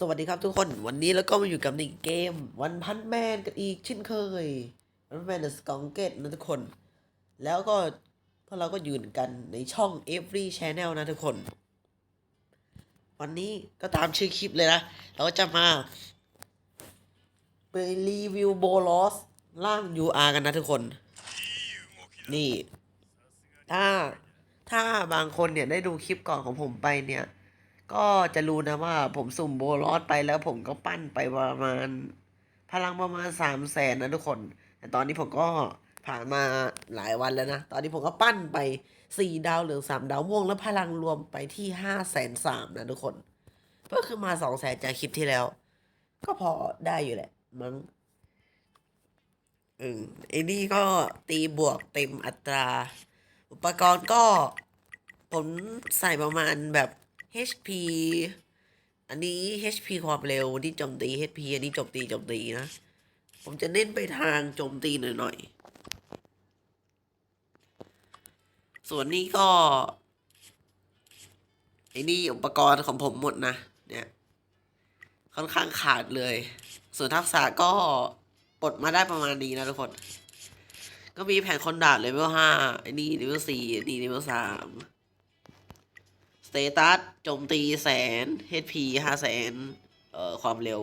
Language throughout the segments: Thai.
สวัสดีครับทุกคนวันนี้เราก็มาอยู่กับในเกมวันพันแมนกันอีกเช่นเคยวันแมนเดอะสกองเกตนะทุกคน แล้วก็พวกเราก็ยืนกันในช่อง Every Channel นะทุกคน วันนี้ก็ตามชื่อคลิปเลยนะ เราก็จะมาไปรีวิวโบลอสล่าง UR กันนะทุกคน นี่ ถ้าถ้าบางคนเนี่ยได้ดูคลิปก่อนของผมไปเนี่ย ก็จะรู้นะว่าผมสุ่มโบลอสไปแล้วผมก็ปั้นไปประมาณ พลังประมาณสามแสนนะทุกคน แต่ตอนนี้ผมก็ผ่านมาหลายวันแล้วนะ ตอนนี้ผมก็ปั้นไปสี่ดาวเหลืองสามดาวม่วงแล้วพลังรวมไปที่ห้าแสนสามนะทุกคน ก็คือมาสองแสนจากคลิปที่แล้ว ก็พอได้อยู่แหละมั้งอืมไอ้นี่ก็ตีบวกเต็มอัตรา อุปกรณ์ก็ ผมใส่ประมาณแบบ HP อันนี้ HP ความเร็วนี่โจมตี HP อันนี้โจมตีโจมตีนะ ผมจะเน้นไปทางโจมตีหน่อยๆ ส่วนนี้ก็ไอ้นี่อุปกรณ์ของผมหมดนะ เนี่ย ค่อนข้างขาดเลย ส่วนทักษะก็ปลดมาได้ประมาณนี้นะทุกคน ก็มีแผ่นคอนดาดเลเวลห้าไอ้นี่เลเวลสี่อันนี้เลเวลสาม สเตตัสโจมตีแสน HP ห้าแสนเอ่อความเร็ว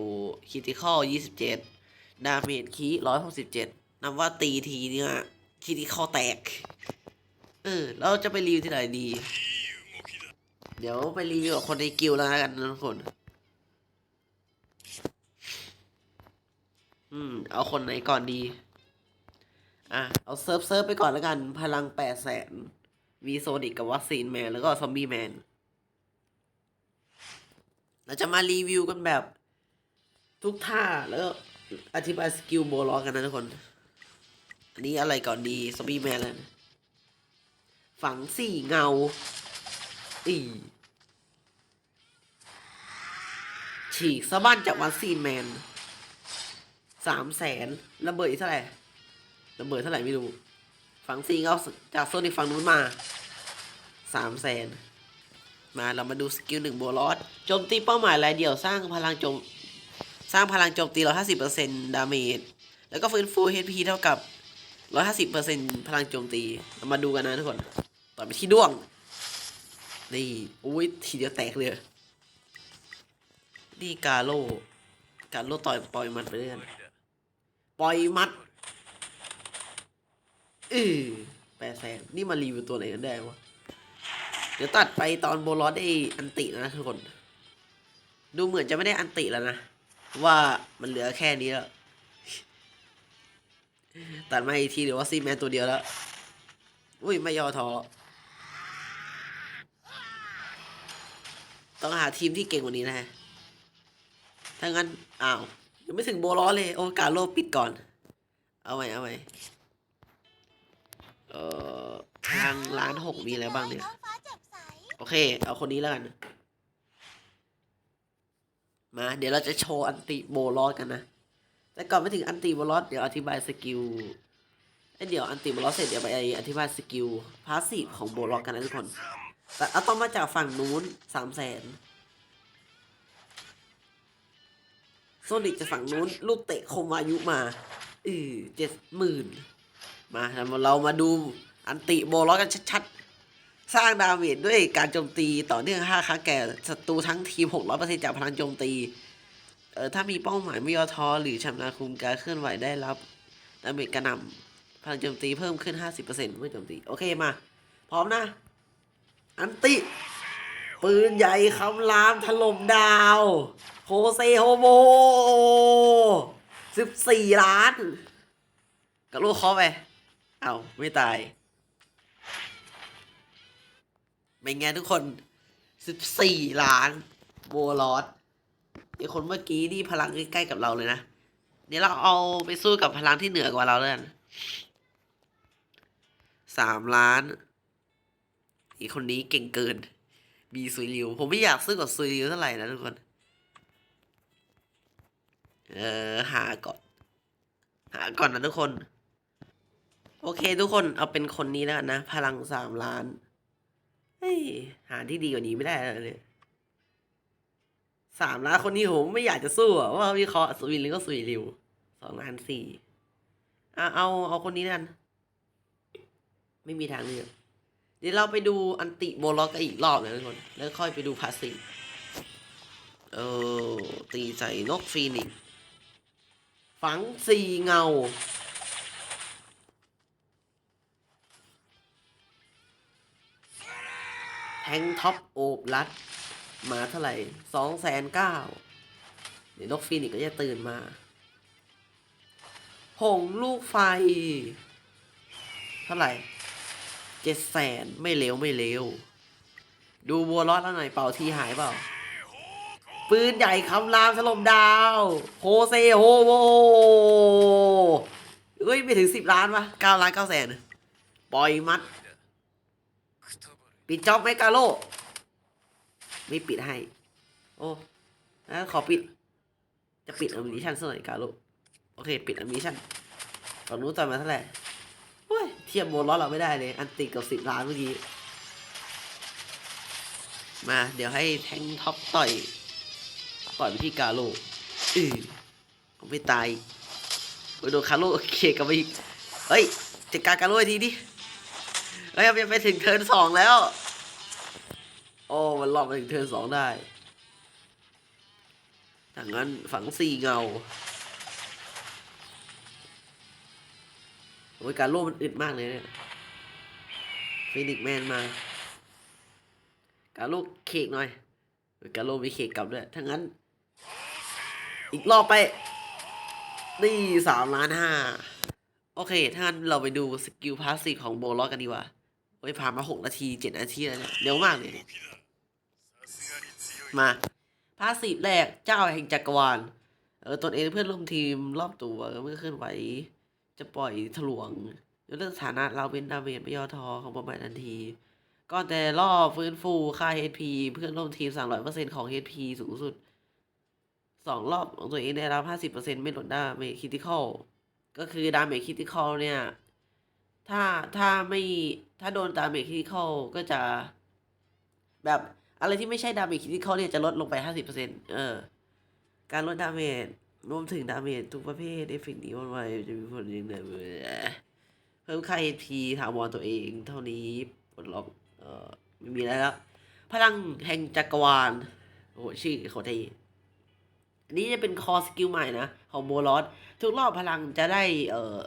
คิติคอลยี่สิบเจ็ดดาเมจคีร้อยหกสิบเจ็ดนับว่าตีทีเนี่ยคิติคอลแตก เออ เราจะไปรีวิวที่ไหนดี เดี๋ยวไปรีวิวกับคนในกิลแล้วกันทุกคน อืม เอาคนไหนก่อนดี อะ เอาเซิร์ฟเซิร์ฟไปก่อนแล้วกัน พลังแปดแสนวีโซนิกกับวัคซีนแมน แล้วก็ซอมบี้แมน เราจะมารีวิวกันแบบ ทุกท่าแล้วก็อธิบายสกิลโบล็อกกันนะทุกคน อันนี้อะไรก่อนดีซอมบี้แมนแล้วนะฝังสี่เงาอีฉีกสะบั้นจากวัคซีนแมนสามแสนระเบิดอีกเท่าไหร่ระเบิดเท่าไหร่ไม่รู้ ฝังซีเอาจากโซนอีกฝั่งนู้นมาสามแสน มาเรามาดูสกิลหนึ่งโบลอสโจมตีเป้าหมายรายเดียวสร้างพลังโจมสร้างพลังโจมตีร้อยห้าสิบเปอร์เซ็นดาเมจแล้วก็ฟื้นฟู HP เท่ากับร้อยห้าสิบเปอร์เซ็นพลังโจมตีเรามาดูกันนะทุกคนต่อไปที่ด้วงนี่อุ้ยทีเดียวแตกเลยนี่กาโลกาโลต่อยปล่อยมันไปเรื่อยปล่อยมัดเออแปดแสนนี่มารีวิวตัวไหนกันได้วะ เดี๋ยวตัดไปตอนโบลอสได้อันตินะทุกคน ดูเหมือนจะไม่ได้อันติแล้วนะ ว่ามันเหลือแค่นี้แล้ว ตัดมาอีกทีเดี๋ยวว่าซีแมนตัวเดียวแล้ว อุ้ยไม่ย่อท้อต้องหาทีมที่เก่งกว่านี้นะฮะ ถ้างั้น อ้าวยังไม่ถึงโบลอสเลย โอกาสโลปิดก่อน เอาไว้เอาไว้เอ่อทางร้านหกมีอะไรบ้างเนี่ย โอเค เอาคนนี้แล้วกัน มา เดี๋ยวเราจะโชว์อันติโบลอสกันนะ แต่ก่อนไปถึงอันติโบลอสเดี๋ยวอธิบายสกิลเดี๋ยวอันติโบลอสเสร็จเดี๋ยวไปอธิบายสกิลพาสซีฟของโบลอสกันนะทุกคน แต่เอาต้องมาจากฝั่งนู้นสามแสนโซนิกจะฝั่งนู้นลูกเตะคมวายุมาอือเจ็ดหมื่นมาเรามาดูอันติโบลอสกันชัดๆ สร้างดาเมจด้วยการโจมตีต่อเนื่อง 5 ครั้งแก่ศัตรูทั้งทีม 600%จากพลังโจมตี เออถ้ามีเป้าหมายไม่ย่อท้อหรือชำนาญคุมการเคลื่อนไหวได้รับดาเมจกระหน่ำพลังโจมตีเพิ่มขึ้น 50%เมื่อโจมตี โอเคมา พร้อมนะ อันติ ปืนใหญ่คำรามถล่มดาวโฮเซโฮโม14 ล้าน กระโลกเคอไป เอาไม่ตาย เป็นไงทุกคน14ล้านโบลอสไอคนเมื่อกี้นี่พลังใกล้ๆกับเราเลยนะเดี๋ยวเราเอาไปสู้กับพลังที่เหนือกว่าเราเลยกันสามล้านอีกคนนี้เก่งเกิน มีซุยริว ผมไม่อยากซื้อกับซุยริวเท่าไหร่นะทุกคน เออหาก่อนหาก่อนนะทุกคน โอเคทุกคนเอาเป็นคนนี้แล้วกันนะ พลังสามล้าน เฮ้ยหาที่ดีกว่านี้ไม่ได้แล้วเนี่ยสามล้านคนนี้ผมไม่อยากจะสู้อะว่าวิเคราะห์สวินหรือก็สุยริวสองล้านสี่อะเอาเอาคนนี้นั่นไม่มีทางเลือกเดี๋ยวเราไปดูอันติโบล็อกกันอีกรอบนะทุกคนแล้วค่อยไปดูพาสซีเออตีใส่นกฟีนิกฝังสี่เงา แทงท็อปโอบรัด มาเท่าไหร่สองแสนเก้าเดี๋ยวนกฟีนิกก็จะตื่นมา หงลูกไฟ เท่าไหร่เจ็ดแสนไม่เร็วไม่เร็วดูบัวรอดแล้วหน่อยเป่าทีหายเปล่า ปืนใหญ่คำรามถล่มดาว โฮเซโฮโวเฮ้ย ไม่ถึงสิบล้านวะเก้าล้านเก้าแสน ปล่อยมัด ปิดจ็อบไหมกาโลไม่ปิดให้ โอ้แล้วขอปิด จะปิดอมิชันสักหน่อยกาโลโอเค ปิดอมิชันฝั่งนู้นต่อยมาเท่าไหร่เฮ้ยเทียบโบนล้อเราไม่ได้เลย อันติดกับสิบล้านเมื่อกี้ มา เดี๋ยวให้แทงท็อปต่อย ต่อยไปที่กาโลอือผมไม่ตายโอ้ยโดนคาโลเคกับไปเฮ้ยจัดการกาโลอีกทีดิ เฮ้ยยังไปถึงเทิร์นสองแล้ว โอ้มันรอบมาถึงเทิร์นสองได้ถ้างั้นฝังสี่เงาโอ้ยการโล่มันอึดมากเลยเนี่ยฟินิกแมนมา การโล่เคกหน่อย การโล่มีเคกกลับด้วยถ้างั้น อีกรอบไป นี่สามล้านห้าโอเค ถ้างั้นเราไปดูสกิลพาสซีฟของโบล็อกกันดีกว่า อ้ยผ่านมาหกนาทีเจ็ดนาทีแล้วเนี่ยเร็วมากเลยมาพาสซีฟแรกเจ้าแห่งจักรวาลเออตนเองเพื่อนร่วมทีมรอบตัวเมื่อเคลื่อนไหวจะปล่อยถลวงยกเลิกสถานะเราเป็นดาเมจไม่ย่อท้อของประมาณทันทีก่อนแต่รอบฟื้นฟูค่า HP เพื่อนร่วมทีม 300%ของ HP สูงสุดสองรอบของตัวเองได้รับ 50%ไม่ลดดาเมจคริติคอลก็คือดาเมจคริติคอลเนี่ย ถ้าถ้าไม่ถ้าโดนดาเมจคริติคอลก็จะ แบบอะไรที่ไม่ใช่ดาเมจคริติคอลเนี่ยจะลดลงไปห้าสิบเปอร์เซ็นต์เออ การลดดาเมจรวมถึงดาเมจทุกประเภทเอฟเฟกต์นี้วันไวจะมีผลยังไงเพิ่มค่า HP ถาวรตัวเองเท่านี้ปลดล็อกเอ่อไม่มีอะไรแล้ว พลังแห่งจักรวาลโอ้โหชื่อเขาทีอันนี้จะเป็นคอสกิลใหม่นะ ของโบลอสทุกรอบพลังจะได้เอ่อ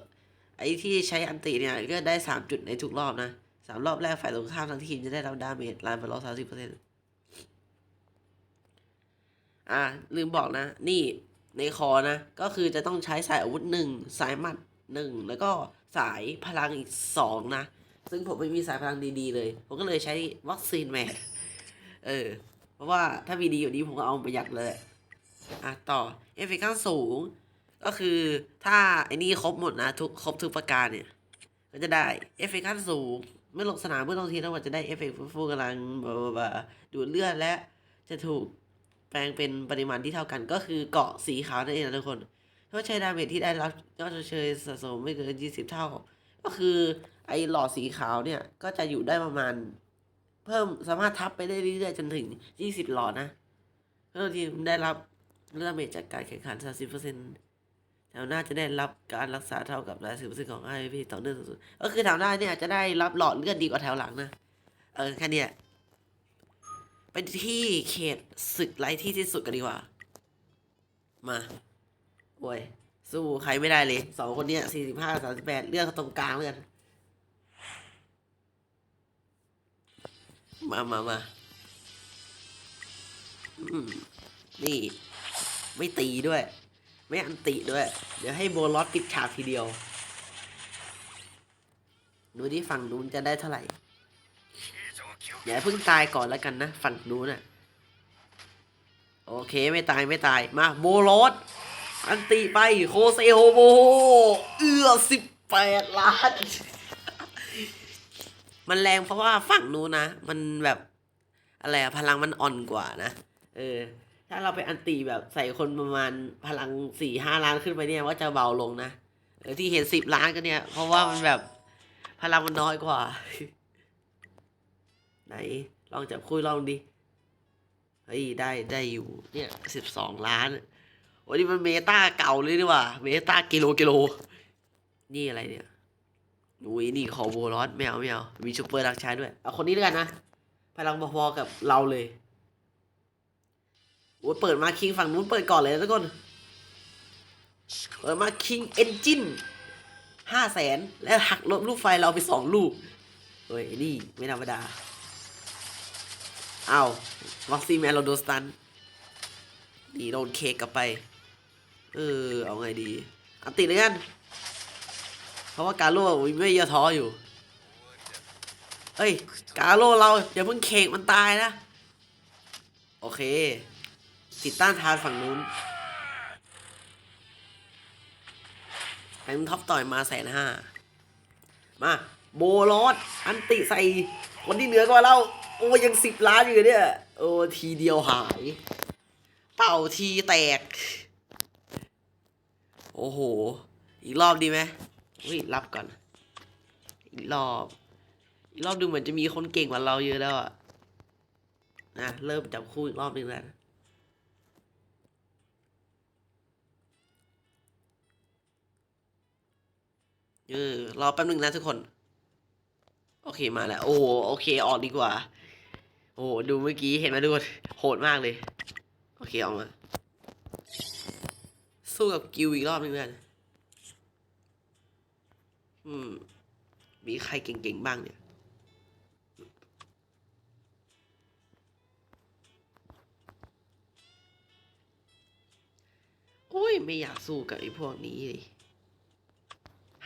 ไอ้ที่ใช้อันติเนี่ยก็ได้สามจุดในทุกรอบนะสามรอบแรกฝ่ายตรงข้ามทั้งทีมจะได้รับดาเมจลายไปร้อยสามสิบเปอร์เซ็นต์อ่าลืมบอกนะ นี่ในคอนะ ก็คือจะต้องใช้สายอาวุธหนึ่งสายหมัดหนึ่งแล้วก็สายพลังอีกสองนะ ซึ่งผมไม่มีสายพลังดีๆเลย ผมก็เลยใช้วัคซีนแมนเออ เพราะว่าถ้ามีดีอยู่านี้ผมก็เอาไปยัดเลย อะ ต่อ เอฟเฟกต์สูง ก็คือถ้าไอ้นี่ครบหมดนะทุกครบทุกประการเนี่ย ก็จะได้เอฟเฟกต์ขั้นสูง เมื่อลงสนามเมื่อลงทีทั้งหมดจะได้เอฟเฟกต์ฟูกำลังบาบาบาดูดเลือดและจะถูกแปลงเป็นปริมาณที่เท่ากันก็คือเกาะสีขาวนั่นเองนะทุกคนถ้าใช้ดาเมจที่ได้รับยอดเชยสะสมไม่เกินยี่สิบเท่า ก็คือไอ้หลอดสีขาวเนี่ยก็จะอยู่ได้ประมาณ เพิ่มสามารถทับไปได้เรื่อยๆจนถึงยี่สิบหลอดนะเพื่อทีมได้รับดาเมจจากการแข่งขันสามสิบเปอร์เซ็นต์ วหน้าจะได้รับการรักษาเท่ากับรายสิบเปอร์เซ็นต์ของไอพีต่อเนื่องสุดก็คือแถวหน้าเนี่ยจะได้รับหลอดเลือดดีกว่าแถวหลังนะ เออแค่เนี้ยเป็นที่เขตศึกไร้ที่ที่สุดกันดีกว่า มาโอ้ยสู้ใครไม่ได้เลยสองคนเนี้ยสี่สิบห้าสามสิบแปดเลือกตรงกลางเลยกันมามามาอืมนี่ ไม่ตีด้วย ไม่อันติด้วย เดี๋ยวให้โบลอสปิดฉากทีเดียว ดูที่ฝั่งนู้นจะได้เท่าไหร่อย่าเพิ่งตายก่อนแล้วกันนะ ฝั่งนู้นน่ะ โอเคไม่ตายไม่ตายมาโบลอสอันติไปโคเซโฮโบเอื้อสิบแปดล้าน มันแรงเพราะว่าฝั่งนู้นนะ มันแบบ อะไรพลังมันอ่อนกว่านะ เออ ถ้าเราไปอันตีแบบใส่คนประมาณพลังสี่ห้าล้านขึ้นไปเนี่ยว่าจะเบาลงนะเออที่เห็นสิบล้านก็เนี่ย เพราะว่ามันแบบพลังมันน้อยกว่า ไหน ลองจับคุยลองดิเฮ้ยได้ได้อยู่ เนี่ยสิบสองล้านโอ้นี่มันเมตาเก่าเลยดีกว่า เมตากิโลกิโล นี่อะไรเนี่ยอุ้ยนี่ขอโบลอสไม่เอาไม่เอามีชูเปอร์รักชายด้วย เอาคนนี้ด้วยกันนะ พลังพอๆกับเราเลย โอ้ยเปิดมาคิงฝั่งนู้นเปิดก่อนเลยทุกคน เปิดมาคิงเอนจินห้าแสนแล้วหักลบลูกไฟเราไปสองลูกเฮ้ยนี่ไม่ธรรมดาเอาวัคซีแมนเราโดนสตันนี่โดนเคกกลับไป เออ เอาไงดี อันติดเลยกัน เพราะว่ากาโร่ไม่ย่อท้ออยู่เฮ้ย กาโร่เราอย่าเพิ่งเคกมันตายนะ โอเค ติดต้านทานฝั่งนู้นแบงค์ท็อปต่อยมาแสนห้ามาโบลอสอันติใส่คนที่เหนือกว่าเรา โอ้ยังสิบล้านอยู่เนี่ย โอ้ทีเดียวหาย เป่าทีแตก โอ้โห อีกรอบดีไหมอุ้ยรับก่อน อีกรอบ อีกรอบดูเหมือนจะมีคนเก่งกว่าเราเยอะแล้วอะนะเริ่มจับคู่อีกรอบนึงแล้ว เออรอแป๊บนึงนะทุกคน โอเคมาแล้ว โอ้โอเคออกดีกว่า โอ้ดูเมื่อกี้เห็นไหมทุกคนโหดมากเลย โอเคออกมา สู้กับกิวอีกรอบนึงกันอืม มีใครเก่งๆบ้างเนี่ย โอ้ย ไม่อยากสู้กับไอ้พวกนี้เลย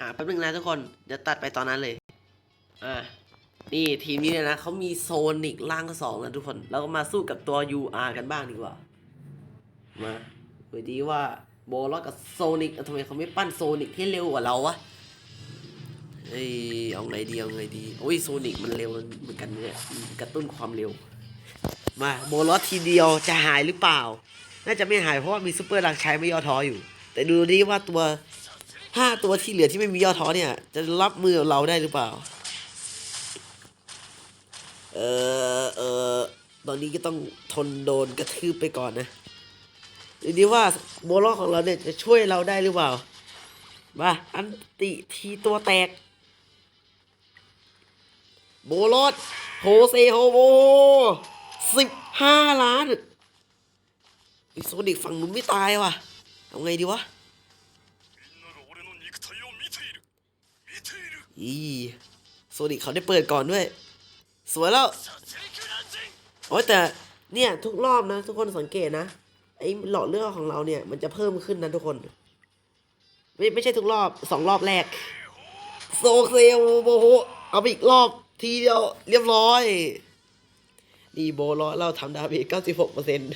าแป๊บนึงนะทุกคนเดี๋ยวตัดไปตอนนั้นเลย อ่า นี่ทีมนี้เนี่ยนะเขามีโซนิกล่างสองนะทุกคนเราก็มาสู้กับตัว UR กันบ้างดีกว่า มาดูดีว่าโบล็อสกับโซนิกทำไมเขาไม่ปั้นโซนิกให้เร็วกว่าเราวะเฮ้ยเอาไงดีเอาไงดี โอ้ยโซนิกมันเร็วเหมือนกันเนี่ยกระตุ้นความเร็ว มาโบล็อสทีเดียวจะหายหรือเปล่า น่าจะไม่หายเพราะว่ามีซูเปอร์ลังใช้ไม่ย่อท้ออยู่ แต่ดูดีว่าตัว ห้าตัวที่เหลือที่ไม่มีย่อท้อเนี่ย จะรับมือเราได้หรือเปล่า เออเออตอนนี้ก็ต้องทนโดนกระทืบไปก่อนนะดูดีว่าโบลอของเราเนี่ยจะช่วยเราได้หรือเปล่ามาอันติทีตัวแตก โบลอดโฮเซโฮโบสิบห้าล้านไอโซนิกฝั่งนู้นไม่ตายว่ะเอาไงดีวะ อีโซนิกเขาได้เปิดก่อนด้วย สวยแล้ว โอ้แต่เนี่ยทุกรอบนะ ทุกคนสังเกตนะ ไอหลอดเลือดของเราเนี่ยมันจะเพิ่มขึ้นนะทุกคน ไม่ไม่ใช่ทุกรอบสองรอบแรก โซเซโบโหเอาอีกรอบทีเดียวเรียบร้อยดีโบลอดเราทำดาเมจเก้าสิบหกเปอร์เซ็นต์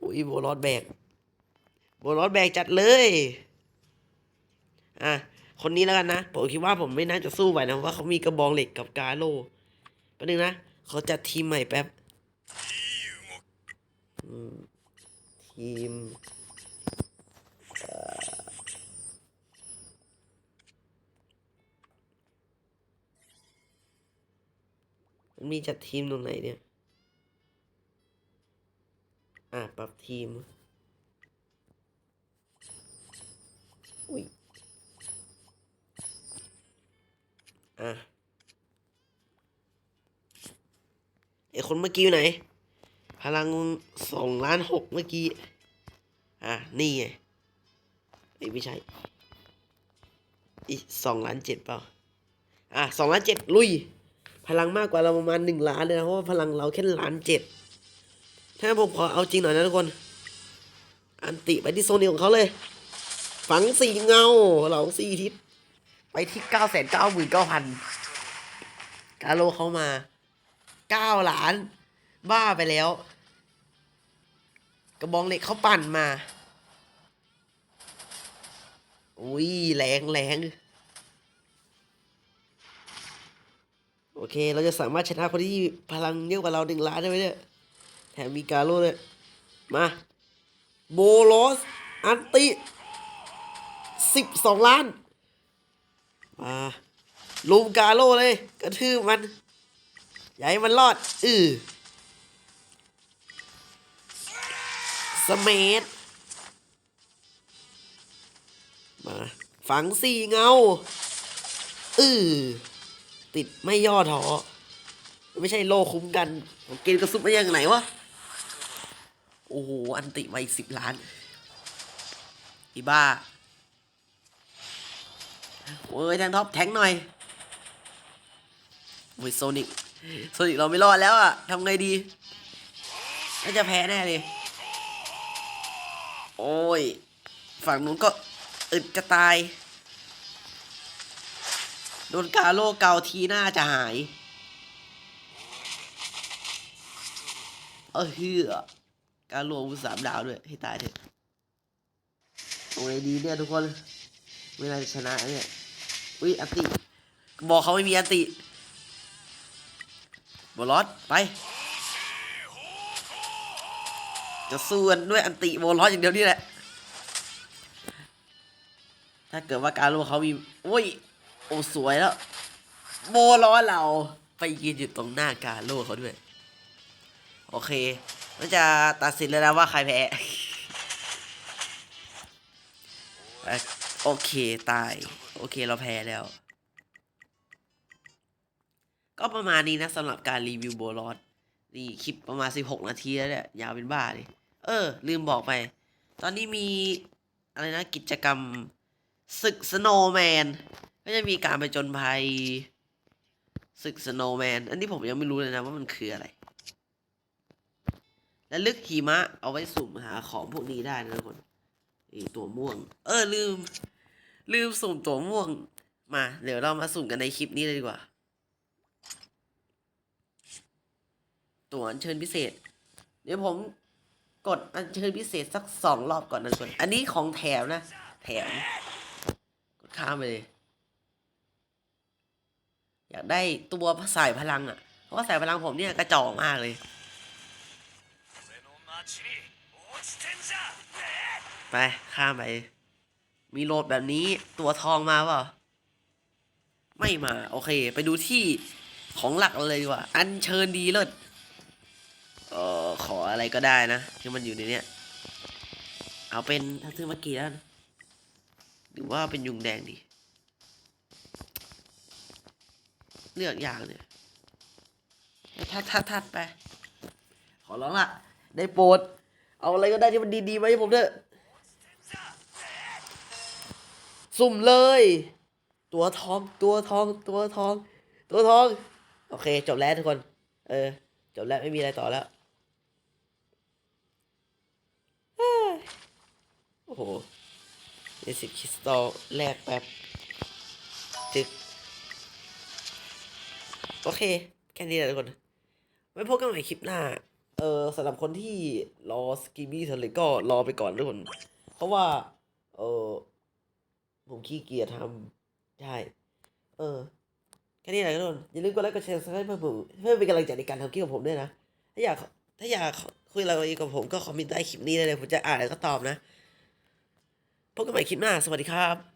อุ้ยโบลอดแบกโบลอดแบกจัดเลย อะ คนนี้แล้วกันนะ ผมคิดว่าผมไม่น่าจะสู้ไหวนะเพราะว่าเขามีกระบองเหล็กกับกาโลแป๊บนึงนะเขาจัดทีมใหม่แป๊บทีมมันมีจัดทีมตรงไหนเนี่ย อะปรับทีม อุ้ย อะไอคนเมื่อกี้อยู่ไหน พลังสองล้านหกเมื่อกี้ อะ นี่ไงไอไม่ใช่อีสองล้านเจ็ดเปล่า อะสองล้านเจ็ดลุย พลังมากกว่าเราประมาณหนึ่งล้านเลยนะ เพราะว่าพลังเราแค่ล้านเจ็ด ถ้าผมขอเอาจริงหน่อยนะทุกคน อันติไปที่โซนนี้ของเขาเลย ฝังสี่เงาเหลาสี่ทิศ ไปที่เก้าแสนเก้าหมื่นเก้าพันกาโลเขามาเก้าล้าน บ้าไปแล้ว กระบองเหล็กเขาปั่นมา อุ้ยแรงแรงโอเค เราจะสามารถชนะคนที่พลังเยอะกว่าเราหนึ่งล้านได้ไหมเนี่ย แถมมีกาโลด้วยมา โบโลส อันติสิบสองล้าน มาลุมกาโลเลย กระทืบมันอย่าให้มันรอด อือสเมธมาฝังสี่เงา อือติดไม่ย่อท้อไม่ใช่โลคุ้มกันผมกินกระซุบมาอย่างไหนวะ โอ้โห อันติไว้สิบล้าน อีบ้า โอ้ยแทงท็อปแทงหน่อยโอ้ยโซนิกโซนิกเราไม่รอดแล้วอะทำไงดีน่าจะแพ้แน่เลย โอ้ย ฝั่งนู้นก็อึดจะตาย โดนกาโลเกาทีหน้าจะหาย เออเฮือกาโลอุสามดาวด้วย ให้ตายเถอะโอ้ยดีเนี่ยทุกคน เวลาชนะเนี่ย อุ้ยอันติ บอกเขาไม่มีอันติบอลอสไป จะสู้กันด้วยอันติโบลอสอย่างเดียวนี่แหละ ถ้าเกิดว่าการโลเขามีโอ้ยโอ้สวยแล้วโบลอเราไปยืนอยู่ตรงหน้าการโลเขาด้วย โอเคมันจะตัดสินเลยนะว่าใครแพ้อ่อโอเค ตาย โอเคเราแพ้แล้ว ก็ประมาณนี้นะสำหรับการรีวิวโบลอสนี่คลิปประมาณ 16 นาทีแล้วเนี่ยยาวเป็นบ้าเลยเออ ลืมบอกไป ตอนนี้มีอะไรนะกิจกรรมศึกสโนแมนก็จะมีการไปจนภัยศึกสโนแมนอันนี้ผมยังไม่รู้เลยนะว่ามันคืออะไร และลึกหิมะเอาไว้สุ่มหาของพวกนี้ได้นะทุกคนนี่ตัวม่วง เออลืม ลืมสุ่มตัวม่วง มา เดี๋ยวเรามาสุ่มกันในคลิปนี้เลยดีกว่า ตัวอัญเชิญพิเศษ เดี๋ยวผมกดอัญเชิญพิเศษสักสองรอบก่อนนะส่วนอันนี้ของแถมนะ แถม กดข้ามไปเลย อยากได้ตัวสายพลังอะ เพราะว่าสายพลังผมเนี่ยกระจอกมากเลยไป ข้ามไป มีโหลดแบบนี้ตัวทองมาเปล่าไม่มา โอเค ไปดูที่ของหลักเราเลยดีกว่า อันเชิญดีเลิศเออขออะไรก็ได้นะที่มันอยู่ในเนี้ยเอาเป็นถ้าซื้อมากี่แล้วนะหรือว่าเป็นยุงแดงดี เลือกอย่างเนี่ยทัดทัดทัดไป ขอร้องละได้โปรด เอาอะไรก็ได้ที่มันดีๆมาให้ผมเถอะ สุ่มเลย ตัวทองตัวทองตัวทอง ตัวทอง โอเค จบแล้วทุกคน เออ จบแล้วไม่มีอะไรต่อแล้วโอ้โหเดสิคริสตัลแลกแป๊บจึกโอเค แค่นี้แหละทุกคนไว้พบกันใหม่คลิปหน้า เออสำหรับคนที่รอสกีบี้ทะเลก็รอไปก่อนทุกคน เพราะว่า เออ ผมขี้เกียจทำใช่เออแค่นี้แหละทุกคนอย่าลืมกดไลค์กดแชร์ให้เพื่อผมเพื่อเป็นกำลังใจในการทำคลิปของผมด้วยนะ ถ้าอยากถ้าอยากคุยอะไรกับผมก็คอมเมนต์ใต้คลิปนี้ได้เลย ผมจะอ่านแล้วก็ตอบนะพบกันใหม่คลิปหน้า สวัสดีครับ